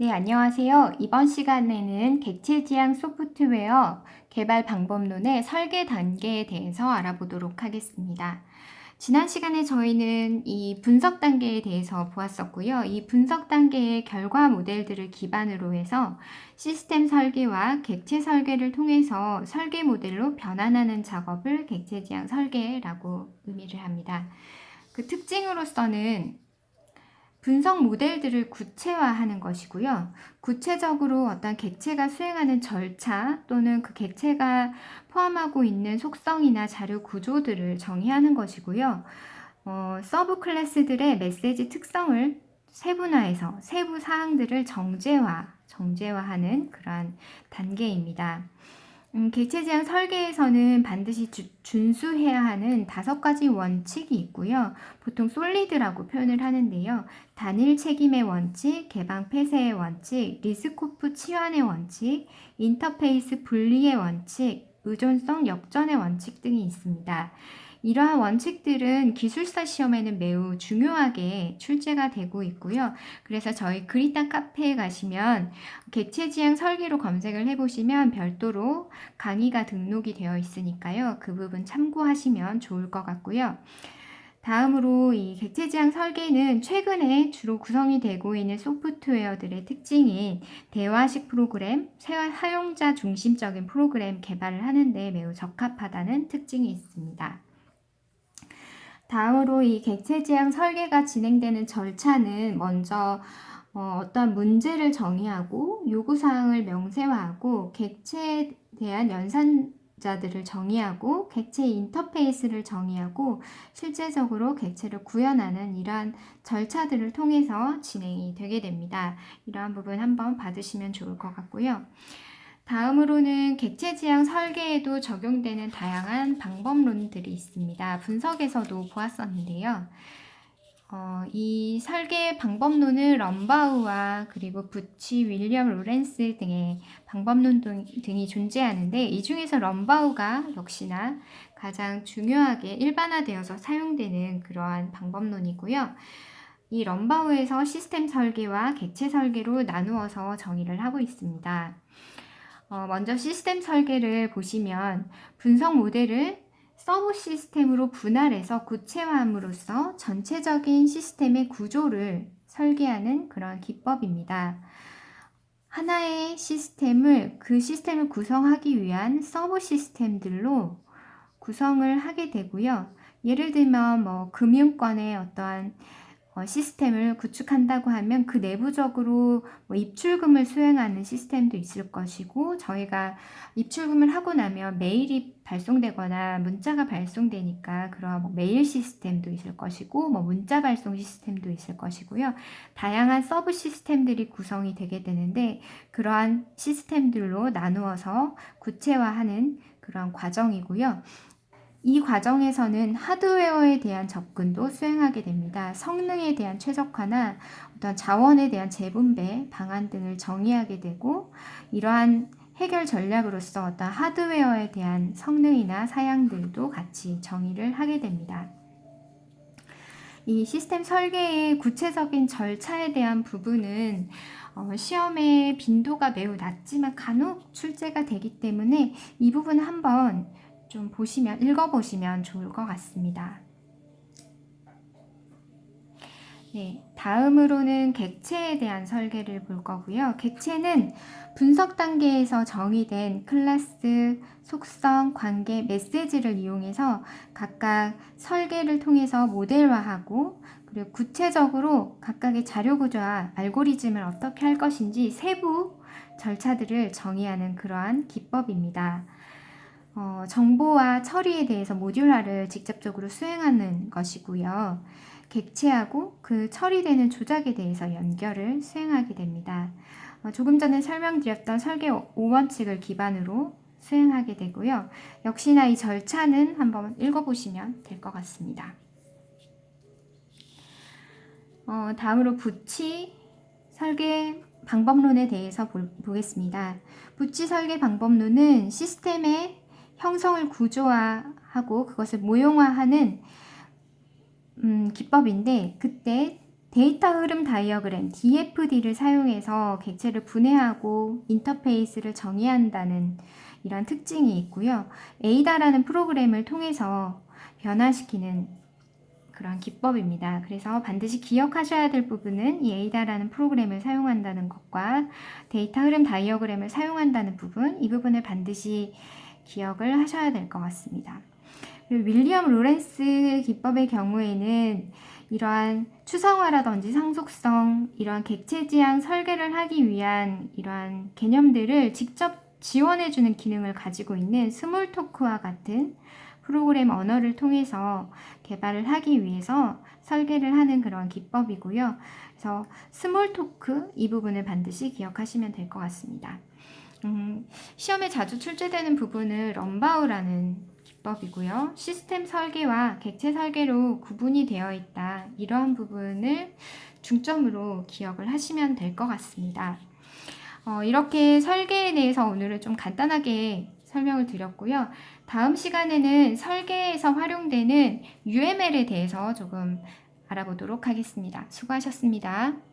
네, 안녕하세요. 이번 시간에는 객체 지향 소프트웨어 개발 방법론의 설계 단계에 대해서 알아보도록 하겠습니다. 지난 시간에 저희는 이 분석 단계에 대해서 보았었고요. 이 분석 단계의 결과 모델들을 기반으로 해서 시스템 설계와 객체 설계를 통해서 설계 모델로 변환하는 작업을 객체 지향 설계라고 의미를 합니다. 그 특징으로서는 분석 모델들을 구체화하는 것이고요. 구체적으로 어떤 객체가 수행하는 절차 또는 그 객체가 포함하고 있는 속성이나 자료 구조들을 정의하는 것이고요. 어, 서브 클래스들의 메시지 특성을 세분화해서 세부 사항들을 정제화, 정제화하는 그러한 단계입니다. 음, 객체 지향 설계에서는 반드시 주, 준수해야 하는 다섯 가지 원칙이 있고요. 보통 솔리드라고 표현을 하는데요. 단일 책임의 원칙, 개방 폐쇄의 원칙, 리스코프 치환의 원칙, 인터페이스 분리의 원칙, 의존성 역전의 원칙 등이 있습니다. 이러한 원칙들은 기술사 시험에는 매우 중요하게 출제가 되고 있고요. 그래서 저희 그리타 카페에 가시면 객체 지향 설계로 검색을 해보시면 별도로 강의가 등록이 되어 있으니까요. 그 부분 참고하시면 좋을 것 같고요. 다음으로 이 객체 지향 설계는 최근에 주로 구성이 되고 있는 소프트웨어들의 특징인 대화식 프로그램, 사용자 중심적인 프로그램 개발을 하는데 매우 적합하다는 특징이 있습니다. 다음으로 이 객체 지향 설계가 진행되는 절차는 먼저 어, 떤 문제를 정의하고 요구사항을 명세화하고 객체에 대한 연산자들을 정의하고 객체 인터페이스를 정의하고 실제적으로 객체를 구현하는 이러한 절차들을 통해서 진행이 되게 됩니다. 이러한 부분 한번 받으시면 좋을 것 같고요. 다음으로는 객체 지향 설계에도 적용되는 다양한 방법론들이 있습니다. 분석에서도 보았었는데요. 어, 이 설계 방법론을 럼바우와 그리고 부치, 윌리엄 로렌스 등의 방법론 등이 존재하는데 이 중에서 럼바우가 역시나 가장 중요하게 일반화되어서 사용되는 그러한 방법론이고요. 이 럼바우에서 시스템 설계와 객체 설계로 나누어서 정의를 하고 있습니다. 어, 먼저 시스템 설계를 보시면 분석 모델을 서브 시스템으로 분할해서 구체화함으로써 전체적인 시스템의 구조를 설계하는 그런 기법입니다. 하나의 시스템을 그 시스템을 구성하기 위한 서브 시스템들로 구성을 하게 되고요. 예를 들면 뭐 금융권의 어떠한 어, 시스템을 구축한다고 하면 그 내부적으로 뭐 입출금을 수행하는 시스템도 있을 것이고 저희가 입출금을 하고 나면 메일이 발송되거나 문자가 발송되니까 그런 뭐 메일 시스템도 있을 것이고 뭐 문자 발송 시스템도 있을 것이고요. 다양한 서브 시스템들이 구성이 되게 되는데 그러한 시스템들로 나누어서 구체화하는 그런 과정이고요. 이 과정에서는 하드웨어에 대한 접근도 수행하게 됩니다. 성능에 대한 최적화나 어떤 자원에 대한 재분배 방안 등을 정의하게 되고 이러한 해결 전략으로서 어떤 하드웨어에 대한 성능이나 사양들도 같이 정의를 하게 됩니다. 이 시스템 설계의 구체적인 절차에 대한 부분은 어, 시험의 빈도가 매우 낮지만 간혹 출제가 되기 때문에 이 부분 한번 좀 보시면, 읽어보시면 좋을 것 같습니다. 네, 다음으로는 객체에 대한 설계를 볼 거고요. 객체는 분석 단계에서 정의된 클래스, 속성, 관계, 메시지를 이용해서 각각 설계를 통해서 모델화하고 그리고 구체적으로 각각의 자료 구조와 알고리즘을 어떻게 할 것인지 세부 절차들을 정의하는 그러한 기법입니다. 어, 정보와 처리에 대해서 모듈화를 직접적으로 수행하는 것이고요. 객체하고 그 처리되는 조작에 대해서 연결을 수행하게 됩니다. 어, 조금 전에 설명드렸던 설계 5원칙을 기반으로 수행하게 되고요. 역시나 이 절차는 한번 읽어보시면 될 것 같습니다. 어, 다음으로 부치 설계 방법론에 대해서 보, 보겠습니다. 부치 설계 방법론은 시스템의 형성을 구조화하고 그것을 모형화하는 음, 기법인데 그때 데이터 흐름 다이어그램 DFD를 사용해서 객체를 분해하고 인터페이스를 정의한다는 이런 특징이 있고요. 에이다라는 프로그램을 통해서 변화시키는 그런 기법입니다. 그래서 반드시 기억하셔야 될 부분은 이 에이다라는 프로그램을 사용한다는 것과 데이터 흐름 다이어그램을 사용한다는 부분, 이 부분을 반드시 기억을 하셔야 될 것 같습니다. 그리고 윌리엄 로렌스 기법의 경우에는 이러한 추상화라든지 상속성, 이러한 객체 지향 설계를 하기 위한 이러한 개념들을 직접 지원해주는 기능을 가지고 있는 스몰 토크와 같은 프로그램 언어를 통해서 개발을 하기 위해서 설계를 하는 그런 기법이고요. 그래서 스몰 토크 이 부분을 반드시 기억하시면 될 것 같습니다. 음, 시험에 자주 출제되는 부분은 럼바우라는 기법이고요. 시스템 설계와 객체 설계로 구분이 되어 있다. 이러한 부분을 중점으로 기억을 하시면 될 것 같습니다. 어, 이렇게 설계에 대해서 오늘은 좀 간단하게 설명을 드렸고요. 다음 시간에는 설계에서 활용되는 UML에 대해서 조금 알아보도록 하겠습니다. 수고하셨습니다.